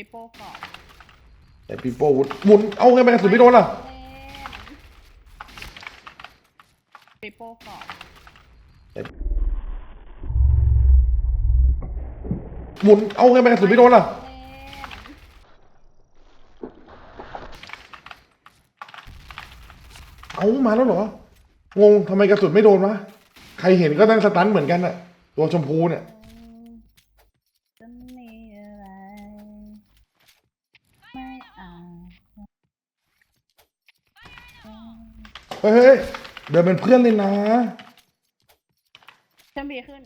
ปิโป้ก่อนแต่ปีโป้วุดหมุนเอาไงไปกระสุนไม่โดนล่ะปิโป้ก่อนหมุนเอาไงไปกระสุนไม่โดนล่ะเอามาแล้วเหรอ งงทำไมกระสุนไม่โดนวะ ใครเห็นก็ตั้งสตันเหมือนกันอะตัวชมพูเนี่ย เฮ้ยเฮ้ยเดินเป็นเพื่อนเลยนะเชื่อมบีขึ้น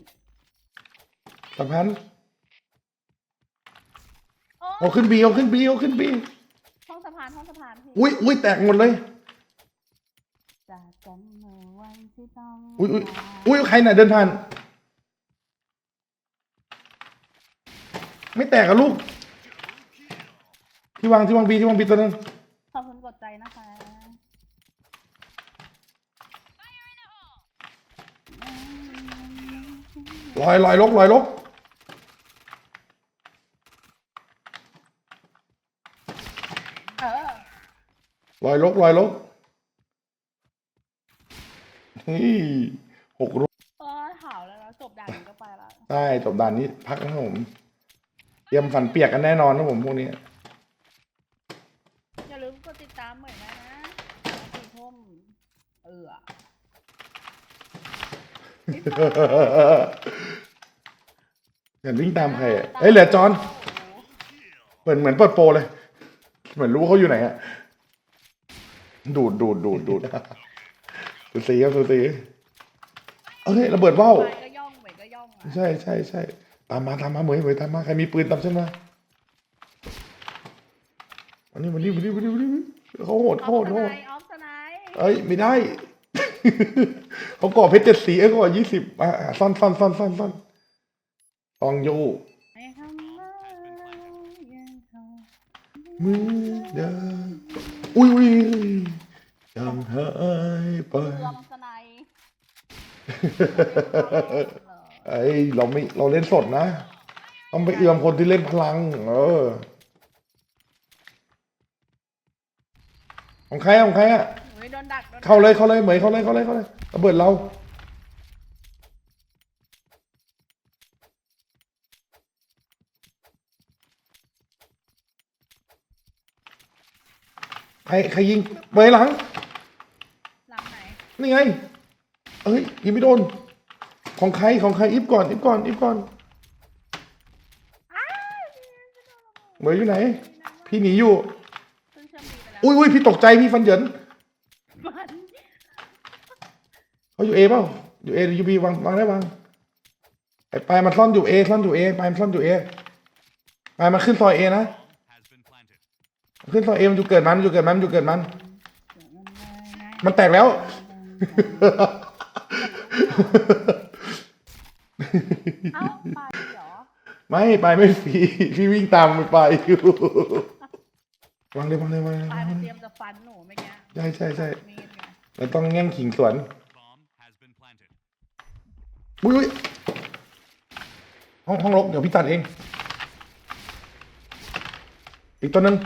สัมพันธ์โอ้เอาขึ้นบีเอาขึ้นบีเอาขึ้นบีห้องสะพานห้องสะพานพี่อุ้ยอุ้ยแตกหมดเลย จากกันเมื่อวันที่ต้องอุ้ยอุ้ยอุ้ยใครน่ะเดินผ่าน ไม่แตกอะลูก ที่วางที่วางบีที่วางบีตัวนึง ขอบคุณกดใจนะคะ ลอยลอยลกลอยลกเออลอยลกลอยลกนี่หกลูกเออหาวแล้วนะจบด่านนี้ก็ไปละได้จบด่านนี้พักนะครับผมเตรียมฝันเปียกกันแน่นอนนะผมพวกนี้อย่าลืมกดติดตามเหมือนนะนะสี่ทุ่มเออ อย่าวิ่งตามใครอะเอ้ยเหลือจอนเหมือนเหมือนเปิดโปรเลย เหมือนรู้ว่าเขาอยู่ไหนอะดูดดูดดูดดูดสูสีครับสูสีเอ้ยระเบิดว่าวไปก็ย่องไปก็ย่องอะใช่ใช่ใช่ตามมาตามมาเหมยเหมยตามมาใครมีปืนตามฉันมาวันนี้วันนี้วันนี้วันนี้วันนี้เขาโหดอเขาอโหฟดสเขาโหดไนด์ออฟสไนด์เอ้ยไม่ได้ เขาก่อเพชรเจ็ดสีเอ้ยก่อยี่สิบอะอะซ่อนซ่อนซ่อนซ่อนซ่อนตองโยให้คำว่ายังคงมือเดิมอุ้ยอุ้ยยังหายไปเอื้อมสไนด์ไอ้ยเราไม่เราเล่นสดนะ ต้องไปเอื้อมคนที่เล่นพลัง เออของใครอะของใครอะโอ้ยโด นดักโดนดักเข้าเลยเข้าเลยเหมยเข้าเลยเข้าเลยเข้าเลยระเบิดเราใครใครยิงเหมยหลังหลังไหนนี่ไงเอ้ยยิงไม่โดน ของใครของใครอิฟก่อนอิฟก่อนอิฟก่อนอ้าวเหมยอยู่ไหน พี่หนีอยู่ซึ่งเชื่อมบีไปแล้ว อุ้ยอุ้ยพี่ตกใจพี่ฟันเหยิน มันเขาอยู่เอเปล่าอยู่เอหรืออยู่บีวางวางได้วางไอ้ปลายมันซ่อนอยู่เอซ่อนอยู่เอปลายมันซ่อนอยู่เอปลายมันขึ้นซอยเอนะ has been planted. ขึ้นซอยเอมันอยู่เกิดมันมันอยู่เกิดมันมันอยู่เกิดมัน มันแตกแล้ว เอ้าไปเหรอ ไม่ไปไม่ฟรีพี่วิ่งตามมันไปอยู่ วางเลยวางเลยวางเลยไปวางมันเลเตรียยมจะฟันหนูเมื่อกี้ใช่ใช่ใช่มีดไงเราต้องแง่งขิงสวน Bomb has been planted. อุ้ยอุ้ยห้องห้องรกเดี๋ยวพี่ตัดเอง อีกตัวหนึ่ง